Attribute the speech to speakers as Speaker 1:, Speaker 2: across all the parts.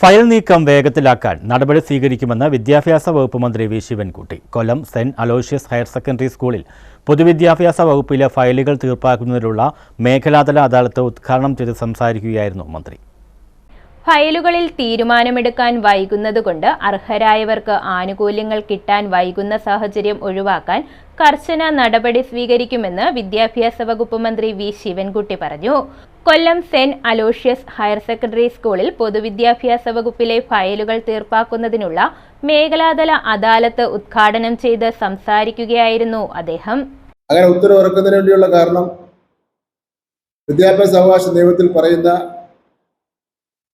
Speaker 1: File നീക്കം വേഗത്തിലാക്കാൻ നടപടി സ്വീകരിക്കുമെന്ന് വിദ്യാഭ്യാസ വകുപ്പ് മന്ത്രി V. Sivankutty. Kollam saint Aloysius higher secondary സ്കൂളിൽ പൊതുവിദ്യാഭ്യാസ വകുപ്പിലെ ഫയലുകൾ തീർപ്പാക്കുന്നതിനുള്ള മേഖലാതല അദാലത്ത് ഉദ്ഘാടനം ചെയ്ത് സംസാരിക്കുകയായിരുന്നു മന്ത്രി.
Speaker 2: ഫയലുകളിൽ തീരുമാനമെടുക്കാൻ വൈകുന്നതുകൊണ്ട് അർഹരായവർക്ക് ആനുകൂല്യങ്ങൾ കിട്ടാൻ വൈകുന്ന സാഹചര്യം ഒഴിവാക്കാൻ കർശന നടപടി സ്വീകരിക്കുമെന്ന് വിദ്യാഭ്യാസ വകുപ്പ് മന്ത്രി വി ശിവൻകുട്ടി പറഞ്ഞു. Kollam saint Aloysius higher secondary സ്കൂളിൽ പൊതുവിദ്യാഭ്യാസ വകുപ്പിലെ ഫയലുകൾ തീർപ്പാക്കുന്നതിനുള്ള മേഖലാതല അദാലത്ത് ഉദ്ഘാടനം ചെയ്ത് സംസാരിക്കുകയായിരുന്നു അദ്ദേഹം.
Speaker 3: അങ്ങനെ ഉത്തരവിറക്കുന്നതിന് വേണ്ടിയുള്ള കാരണം വിദ്യാഭ്യാസ അവകാശ നിയമത്തിൽ പറയുന്ന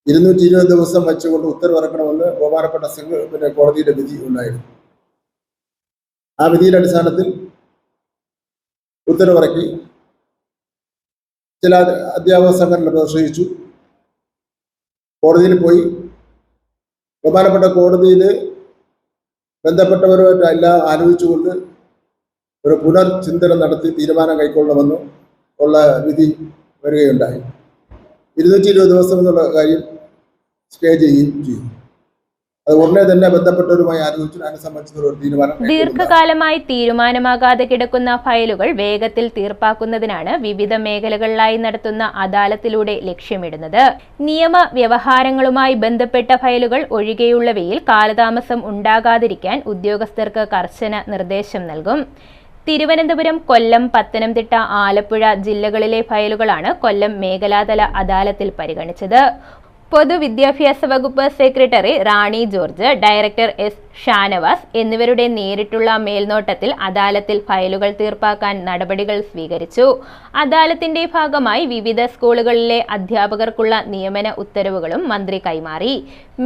Speaker 3: ഇരുന്നൂറ്റി ഇരുപത് ദിവസം വെച്ചുകൊണ്ട് ഉത്തരവിറക്കണമെന്ന് ബഹുമാനപ്പെട്ട സിംഗ് പിന്നെ കോടതിയുടെ വിധി ഉണ്ടായിരുന്നു. ആ വിധിയുടെ അടിസ്ഥാനത്തിൽ ഉത്തരവിറക്കി ചില അധ്യാപക സംഘടന പ്രതിഷേധിച്ചു. കോടതിയിൽ പോയി. ബഹുമാനപ്പെട്ട കോടതിയിൽ ബന്ധപ്പെട്ടവരുമായിട്ട് എല്ലാം ആലോചിച്ചുകൊണ്ട് ഒരു പുനർചിന്തനം നടത്തി തീരുമാനം കൈക്കൊള്ളണമെന്ന് ഉള്ള വിധി വരികയുണ്ടായി. ഇരുന്നൂറ്റി ഇരുപത് ദിവസം എന്നുള്ള കാര്യം സ്റ്റേ ചെയ്യുകയും ചെയ്യും. അത് ഉടനെ തന്നെ ബന്ധപ്പെട്ടവരുമായി ആലോചിച്ചു അതിനെ സംബന്ധിച്ചുള്ള ഒരു തീരുമാനം
Speaker 2: ദീർഘകാലമായി തീരുമാനമാകാതെ കിടക്കുന്ന ഫയലുകൾ വേഗത്തിൽ തീർപ്പാക്കുന്നതിനാണ് വിവിധ മേഖലകളിലായി നടത്തുന്ന അദാലത്തിലൂടെ ലക്ഷ്യമിടുന്നത്. നിയമ വ്യവഹാരങ്ങളുമായി ബന്ധപ്പെട്ട ഫയലുകൾ ഒഴികെയുള്ളവയിൽ കാലതാമസം ഉണ്ടാകാതിരിക്കാൻ ഉദ്യോഗസ്ഥർക്ക് കർശന നിർദ്ദേശം നൽകും. തിരുവനന്തപുരം കൊല്ലം പത്തനംതിട്ട ആലപ്പുഴ ജില്ലകളിലെ ഫയലുകളാണ് കൊല്ലം മേഖലാതല അദാലത്തിൽ പരിഗണിച്ചത്. പൊതുവിദ്യാഭ്യാസ വകുപ്പ് secretary Rani George director S Shanavas എന്നിവരുടെ നേരിട്ടുള്ള മേൽനോട്ടത്തിൽ അദാലത്തിൽ ഫയലുകൾ തീർപ്പാക്കാൻ നടപടികൾ സ്വീകരിച്ചു. അദാലത്തിന്റെ ഭാഗമായി വിവിധ സ്കൂളുകളിലെ അധ്യാപകർക്കുള്ള നിയമന ഉത്തരവുകളും മന്ത്രി കൈമാറി.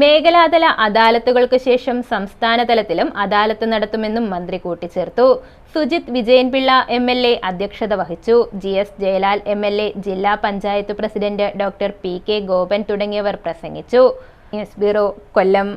Speaker 2: മേഖലാതല അദാലത്തുകൾക്ക് ശേഷം സംസ്ഥാന തലത്തിലും അദാലത്ത് നടത്തുമെന്നും മന്ത്രി കൂട്ടിച്ചേർത്തു. Sujith Vijayanpillai M L A അധ്യക്ഷത വഹിച്ചു. G S Jayalal M L A ജില്ലാ panchayat president doctor P K Gopan തുടങ്ങിയവർ പ്രസംഗിച്ചു. News bureau Kollam.